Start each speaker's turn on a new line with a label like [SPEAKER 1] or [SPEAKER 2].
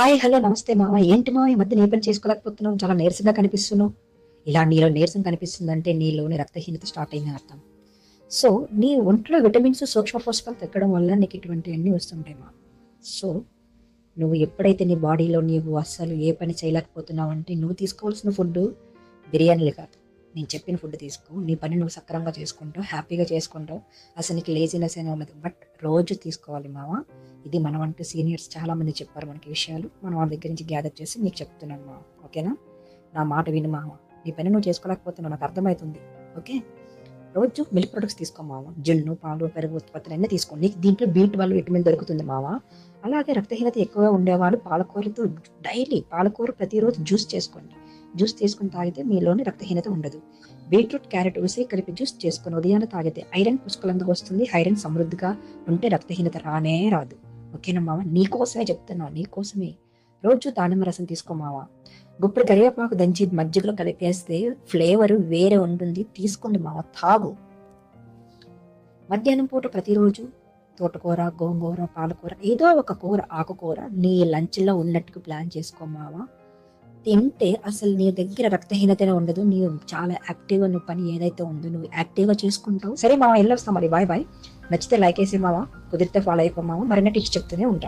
[SPEAKER 1] Hi hello నమస్తే మామ. ఏంటి మామ? ఈ మధ్య నీ పని చేసుకోలేకపోతున్నావు. చాలా నీరసంగా కనిపిస్తున్నావు. ఇలా నీలో నీరసం కనిపిస్తుందంటే నీలోని రక్తహీనత స్టార్ట్ అయిందని అర్థం. సో నీ ఒంట్లో విటమిన్స్ సూక్ష్మ పోషకాలు తగ్గడం వల్ల నీకు ఇటువంటివన్నీ వస్తుంటాయి మా సో నువ్వు ఎప్పుడైతే నీ బాడీలో నీవు అస్సలు ఏ పని చేయలేకపోతున్నావు అంటే నువ్వు తీసుకోవాల్సిన ఫుడ్ బిర్యానీలు కాదు. నేను చెప్పిన ఫుడ్ తీసుకో. నీ పని నువ్వు సక్రమంగా చేసుకుంటావు హ్యాపీగా చేసుకుంటావు. అసలు నీకు లేజినెస్ అనే ఉండదు బట్ రోజు తీసుకోవాలి మామ. ఇది మన వంటి సీనియర్స్ చాలా మంది చెప్పారు మనకి విషయాలు. మనం వాళ్ళ దగ్గర నుంచి గ్యాదర్ చేసి నీకు చెప్తున్నాను మా ఓకేనా నా? మాట విను మామ నీ పని నువ్వు చేసుకోలేకపోతున్నావు నాకు అర్థమవుతుంది. ఓకే రోజు మిల్క్ ప్రొడక్ట్స్ తీసుకో మామ జున్ను పాలు పెరుగు ఉత్పత్తులు అన్నీ తీసుకో. నీకు దీంట్లో బీట్ వల్ల విటమిన్ దొరుకుతుంది మామ అలాగే రక్తహీనత ఎక్కువగా ఉండేవాళ్ళు పాలకూరతో డైలీ పాలకూర ప్రతిరోజు జ్యూస్ చేసుకోండి. జ్యూస్ తీసుకుని తాగితే మీలోని రక్తహీనత ఉండదు. బీట్రూట్ క్యారెట్ ఉసి కలిపి జ్యూస్ చేసుకుని ఉదయాన్నే తాగితే ఐరన్ పుష్కలంగా వస్తుంది. ఐరన్ సమృద్ధిగా ఉంటే రక్తహీనత రానే రాదు. ఓకేనా మామ నీకోసమే చెప్తున్నావు నీకోసమే రోజు దానిమ్మ రసం తీసుకో మామ. గుప్పుడు కరివేపాకు దంచి మజ్జిగలో కలిపేస్తే ఫ్లేవర్ వేరే ఉంటుంది తీసుకోండి మామ తాగు. మధ్యాహ్నం పూట ప్రతిరోజు తోటకూర గోంగూర పాలకూర ఏదో ఒక కూర ఆకుకూర నీ లంచ్లో ఉన్నట్టుగా ప్లాన్ చేసుకో మావా తింటే అసలు నీ దగ్గర రక్తహీనతనే ఉండదు. నీ చాలా యాక్టివ్గా నువ్వు పని ఏదైతే ఉందో నువ్వు యాక్టివ్గా చేసుకుంటావు. సరే మామ వెళ్ళొస్తాం మరి? Bye bye. నచ్చితే లైక్ వేసి మామ కుదిరితే ఫాలో అయిపో మామ. మరిన్ని టిప్స్ చెప్తూనే ఉంటాను